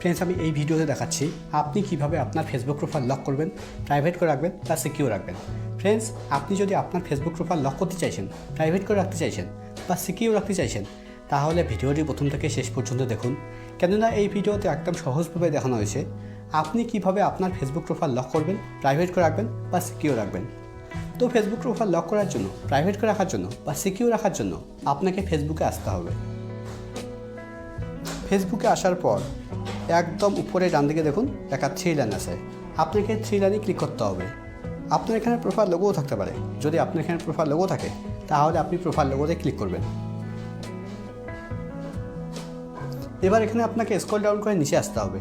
Friends আমি এই ভিডিওতে দেখাচ্ছি আপনি কীভাবে আপনার ফেসবুক প্রোফাইল লক করবেন প্রাইভেট করে রাখবেন বা সিকিউর রাখবেন। ফ্রেন্ডস আপনি যদি আপনার ফেসবুক প্রোফাইল লক করতে চাইছেন প্রাইভেট করে রাখতে চাইছেন, বা সিকিউর রাখতে চাইছেন, তাহলে ভিডিওটি প্রথম থেকে শেষ পর্যন্ত দেখুন। কেননা এই ভিডিওতে একদম সহজভাবে দেখানো হয়েছে আপনি কীভাবে আপনার ফেসবুক প্রোফাইল লক করবেন প্রাইভেট করে রাখবেন, বা সিকিউর রাখবেন। তো ফেসবুক প্রোফাইল লক করার জন্য প্রাইভেট করে রাখার জন্য, বা সিকিউর রাখার জন্য আপনাকে ফেসবুকে আসতে হবে। ফেসবুকে আসার পর একদম উপরে ডান দিকে দেখুন একটা থ্রি লাইন আছে। আপনাকে থ্রি লাইনে ক্লিক করতে হবে। আপনার এখানে প্রোফাইল লোগোও থাকতে পারে। যদি আপনার এখানে প্রোফাইল লোগো থাকে, তাহলে আপনি প্রোফাইল লোগোতে ক্লিক করবেন। এবার এখানে আপনাকে স্ক্রল ডাউন করে নিচে আসতে হবে।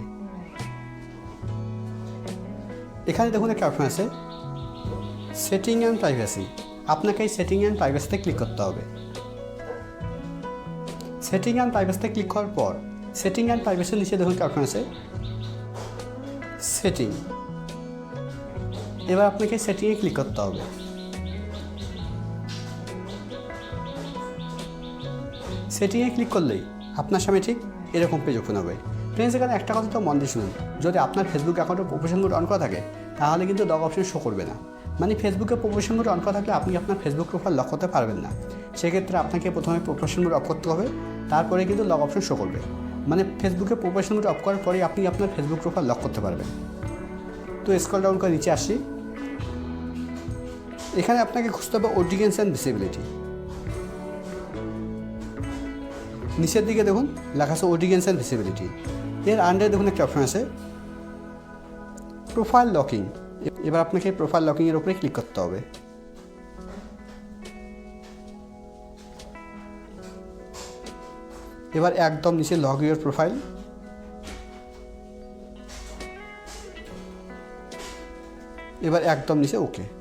এখানে দেখুন একটা অপশন আছে সেটিং অ্যান্ড প্রাইভেসি আপনাকে এই সেটিং অ্যান্ড প্রাইভেসিতে ক্লিক করতে হবে। সেটিং অ্যান্ড প্রাইভেসিতে ক্লিক করার পর সেটিং অ্যান্ড দেখুন কি অপশন আছে। সেটিং এবার আপনাকে সেটিংয়ে ক্লিক করতে হবে। সেটিংয়ে ক্লিক করলেই আপনার সামনে ঠিক এরকম পেজ ওপেন হবে। ফ্রেন্ডস এখানে একটা কথা তো মন দিয়ে শুনুন। যদি আপনার ফেসবুক অ্যাকাউন্টে প্রফেশন মোড অন করা থাকে, তাহলে কিন্তু লগ অপশন শো করবে না। মানে ফেসবুকে প্রফেশন মোড অন করা থাকলে আপনি আপনার ফেসবুক প্রোফাইল লক করতে পারবেন না। সেক্ষেত্রে আপনাকে প্রথমে প্রফেশন মোড অফ করতে হবে। তারপরে কিন্তু লগ অপশন শো করবে। মানে ফেসবুকে প্রফেশন মোড অফ করার পরে আপনি আপনার ফেসবুক প্রোফাইল লক করতে পারবেন। তো স্ক্রল ডাউন করে নিচে আসি। এখানে আপনাকে খুঁজতে হবে অডিয়েন্স অ্যান্ড ভিসিবিলিটি নিচের দিকে দেখুন, লেখা আছে অডিয়েন্স অ্যান্ড ভিসিবিলিটি এর আন্ডারে দেখুন একটা অপশন আছে প্রোফাইল লকিং এবার আপনাকে প্রোফাইল লকিংয়ের উপরে ক্লিক করতে হবে। এবার একদম নিচে লগ ইউর প্রোফাইল এবার একদম নিচে ওকে